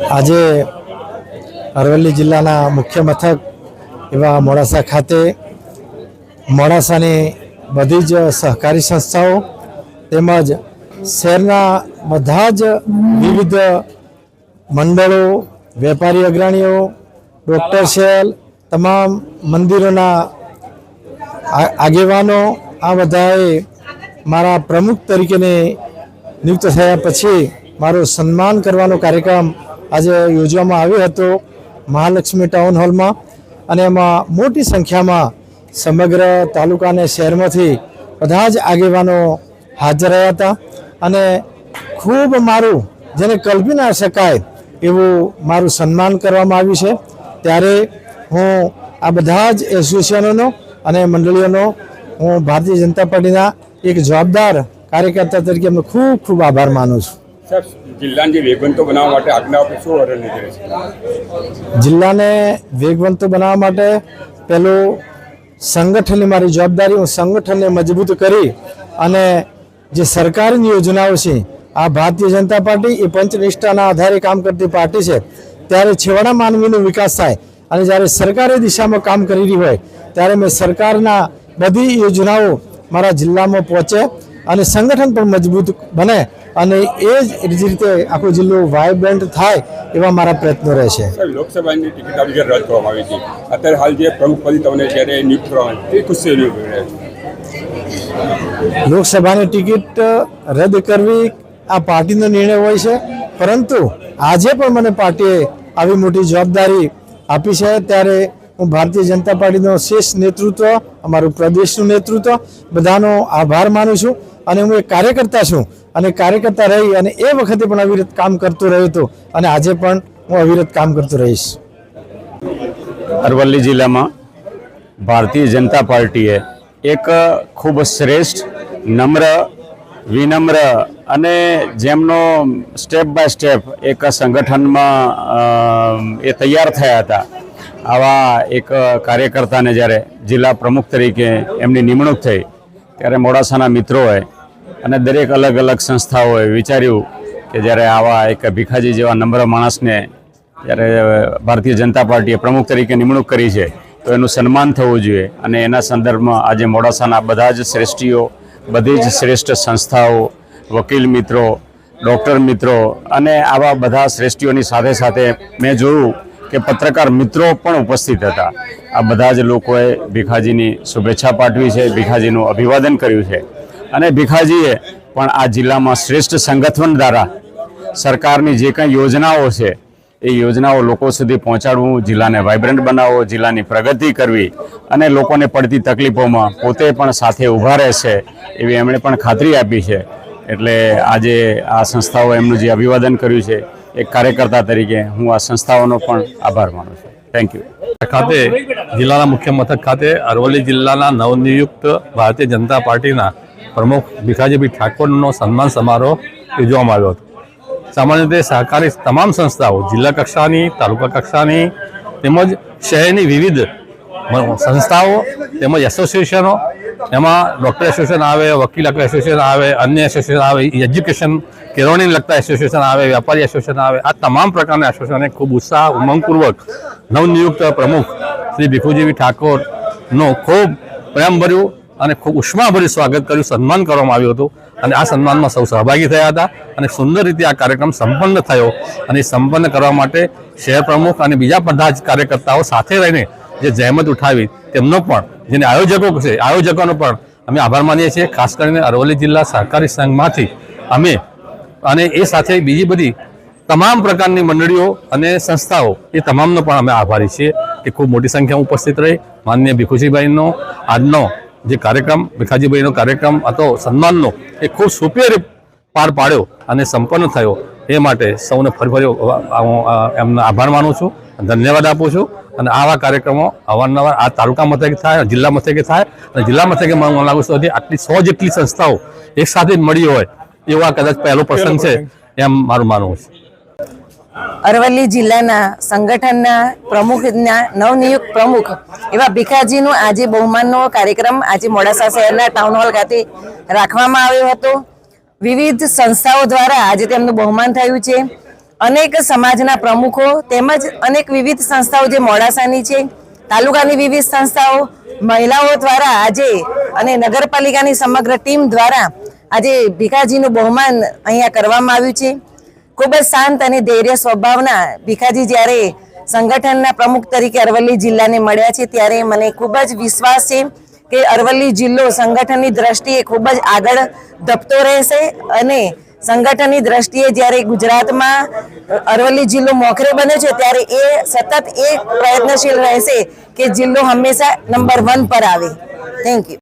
આજે અરવલ્લી જિલ્લાના મુખ્ય મથક એવા મોડાસા ખાતે મોડાસાની બધી જ સહકારી સંસ્થાઓ તેમજ શહેરના બધા જ વિવિધ મંડળો, વેપારી અગ્રણીઓ, ડૉક્ટર શેલ, તમામ મંદિરોના આગેવાનો આ બધાએ મારા પ્રમુખ તરીકેને નિયુક્ત થયા પછી મારો સન્માન કરવાનો કાર્યક્રમ આજે યોજવામાં આવ્યો હતો મહાલક્ષ્મી ટાઉન હોલમાં અને એમાં મોટી સંખ્યામાં સમગ્ર તાલુકા અને શહેરમાંથી બધા જ આગેવાનો હાજર રહ્યા હતા. અને ખૂબ મારું, જેને કલ્પી ના શકાય, એવું મારું સન્માન કરવામાં આવ્યું છે. ત્યારે હું આ બધા જ એસોસિએશનોનો અને મંડળીઓનો, હું ભારતીય જનતા પાર્ટીના એક જવાબદાર કાર્યકર્તા તરીકે એમનો ખૂબ ખૂબ આભાર માનું છું. સાહેબ, જિલ્લાને વેગવંતો બનાવવા માટે છે? જિલ્લાને વેગવંતો બનાવવા માટે પહેલું સંગઠનની મારી જવાબદારી હું સંગઠનને મજબૂત કરી અને જે સરકારની યોજનાઓ છે, આ ભારતીય જનતા પાર્ટી એ પંચનિષ્ઠાના આધારે કામ કરતી પાર્ટી છે, ત્યારે છેવાડા માનવીનો વિકાસ થાય અને જ્યારે સરકારે દિશામાં કામ કરી રહી હોય, ત્યારે મેં સરકારના બધી યોજનાઓ મારા જિલ્લામાં પહોંચે અને સંગઠન પણ મજબૂત બને અને એ જ રીતે આખો જિલ્લો વાયબ્રન્ટ થાય એવા મારા પ્રયત્નો રહેશે લોકસભાની ટિકિટ જ્યારે રદ કરવામાં આવી હતી. અત્યારે હાલ જે પ્રમુખ પદ તમને જ્યારે નિયુક્ત કરવામાં આવી, તે ખુશી લોકસભાની ટિકિટ રદ કરવી આ પાર્ટીનો નિર્ણય હોય છે પરંતુ આજે પણ મને પાર્ટીએ આવી મોટી જવાબદારી આપી છે. ત્યારે હું ભારતીય જનતા પાર્ટીનો શ્રેષ્ઠ નેતૃત્વ અમારું પ્રદેશનું નેતૃત્વ બધાનો આભાર માનું છું અને હું એક કાર્યકર્તા છું. અને કાર્યકર્તા રહી અને એ વખતે પણ અવિરત કામ કરતો રહ્યો હતો. અને આજે પણ હું અવિરત કામ કરતો રહીશ. અરવલ્લી જિલ્લામાં ભારતીય જનતા પાર્ટીએ એક ખૂબ શ્રેષ્ઠ, નમ્ર, વિનમ્ર અને જેમનો સ્ટેપ બાય સ્ટેપ એક સંગઠનમાં એ તૈયાર થયા હતા. આવા એક કાર્યકર્તાને જ્યારે જિલ્લા પ્રમુખ તરીકે એમની નિમણૂક થઈ, ત્યારે મોડાસાના મિત્રોએ અને દરેક અલગ અલગ સંસ્થાઓએ વિચાર્યું કે જ્યારે આવા એક ભીખાજી જેવા નમ્ર માણસને જ્યારે ભારતીય જનતા પાર્ટીએ પ્રમુખ તરીકે નિમણૂક કરી છે, તો એનું સન્માન થવું જોઈએ અને એના સંદર્ભમાં આજે મોડાસાના બધા જ શ્રેષ્ઠીઓ, બધી જ શ્રેષ્ઠ સંસ્થાઓ, વકીલ મિત્રો, ડૉક્ટર મિત્રો અને આવા બધા શ્રેષ્ઠીઓની સાથે સાથે મેં જોયું કે પત્રકાર મિત્રો પણ ઉપસ્થિત હતા. આ બધા જ લોકોએ ભીખાજીની શુભેચ્છા પાઠવી છે, ભીખાજીનું અભિવાદન કર્યું છે. અને ભીખાજીએ પણ આ જિલ્લામાં શ્રેષ્ઠ સંગઠન દ્વારા સરકારની જે કંઈ યોજનાઓ છે, એ યોજનાઓ લોકો સુધી પહોંચાડવું, જિલ્લાને વાઇબ્રન્ટ બનાવવો, જિલ્લાની પ્રગતિ કરવી અને લોકોને પડતી તકલીફોમાં પોતે પણ સાથે ઊભા રહેશે એવી એમણે પણ ખાતરી આપી છે. એટલે આજે આ સંસ્થાઓ એમનું જે અભિવાદન કર્યું છે, એક કાર્યકર્તા તરીકે હું આ સંસ્થાઓનો પણ આભાર માનું છું. થેન્ક યુ ખાતે, જિલ્લાના મુખ્ય મથક ખાતે અરવલ્લી જિલ્લાના નવનિયુક્ત ભારતીય જનતા પાર્ટીના પ્રમુખ ભીખાજીભાઈ ઠાકોરનો સન્માન સમારોહ યોજવામાં આવ્યો હતો. સામાન્ય રીતે સહકારી તમામ સંસ્થાઓ, જિલ્લા કક્ષાની, તાલુકા કક્ષાની તેમજ શહેરની વિવિધ સંસ્થાઓ તેમજ એસોસિએશનો, એમાં ડૉક્ટર એસોસિએશન આવે, વકીલ એસોસિએશન આવે, અન્ય એસોસિએશન આવે, એજ્યુકેશન કેળવણીને લગતા એસોસિએશન આવે વેપારી એસોસિએશન આવે, આ તમામ પ્રકારના એસોસિએશને ખૂબ ઉત્સાહ, ઉમંગપૂર્વક નવનિયુક્ત પ્રમુખ શ્રી ભીખુજીવી ઠાકોરનો ખૂબ પ્રેમભર્યું અને ખૂબ ઉષ્માભરી સ્વાગત કર્યું, સન્માન કરવામાં આવ્યું હતું. અને આ સન્માનમાં સૌ સહભાગી થયા હતા અને સુંદર રીતે આ કાર્યક્રમ સંપન્ન થયો. અને સંપન્ન કરવા માટે શહેર પ્રમુખ અને બીજા બધા જ કાર્યકર્તાઓ સાથે રહીને જે જહેમત ઉઠાવી, તેમનો પણ, જેને આયોજકો છે, આયોજકોનો પણ અમે આભાર માનીએ છીએ. ખાસ કરીને અરવલ્લી જિલ્લા સહકારી સંઘમાંથી અમે અને એ સાથે બીજી બધી તમામ પ્રકારની મંડળીઓ અને સંસ્થાઓ, એ તમામનો પણ અમે આભારી છીએ કે ખૂબ મોટી સંખ્યામાં ઉપસ્થિત રહી. માનનીય ભીખુજીભાઈનો, આજનો જે કાર્યક્રમ ભીખાજીભાઈનો કાર્યક્રમ હતો સન્માનનો એ ખૂબ સુપેર પાર પાડ્યો અને સંપન્ન થયો. એ માટે સૌને ફરી ફરી હું એમનો આભાર માનું છું ધન્યવાદ આપું છું. અને આવા કાર્યક્રમો અવારનવાર આ તાલુકા મથકે થાય જિલ્લા મથકે થાય અને જિલ્લા મથકે મને લાગુ છું આટલી સો જેટલી સંસ્થાઓ એક સાથે જ મળી હોય એવા કદાચ પહેલો પ્રસંગ છે. એમ મારું માનવું છે. અરવલ્લી જિલ્લાના સંગઠનના પ્રમુખના નવનિયુક્ત પ્રમુખ એવા ભીખાજીનું આજે બહુમાનનો કાર્યક્રમ આજે મોડાસા શહેરના ટાઉન હોલ ખાતે રાખવામાં આવ્યો હતો. વિવિધ સંસ્થાઓ દ્વારા આજે તેમનું બહુમાન થયું છે. અનેક સમાજના પ્રમુખો તેમજ અનેક વિવિધ સંસ્થાઓ જે મોડાસાની છે, તાલુકાની વિવિધ સંસ્થાઓ, મહિલાઓ દ્વારા આજે અને નગરપાલિકાની સમગ્ર ટીમ દ્વારા આજે ભીખાજીનું બહુમાન અહીંયા કરવામાં આવ્યું છે. ખૂબ જ શાંત અને ધૈર્ય સ્વભાવના ભીખાજી જ્યારે સંગઠનના પ્રમુખ તરીકે અરવલ્લી જિલ્લાને મળ્યા છે, ત્યારે મને ખૂબ જ વિશ્વાસ છે કે અરવલ્લી જિલ્લો સંગઠનની દ્રષ્ટિએ ખૂબ જ આગળ ધપતો રહેશે અને સંગઠનની દ્રષ્ટિએ જ્યારે ગુજરાતમાં અરવલ્લી જિલ્લો મોખરે બન્યો છે, ત્યારે એ સતત એ પ્રયત્નશીલ રહેશે કે જિલ્લો હંમેશા નંબર વન પર આવે. Thank you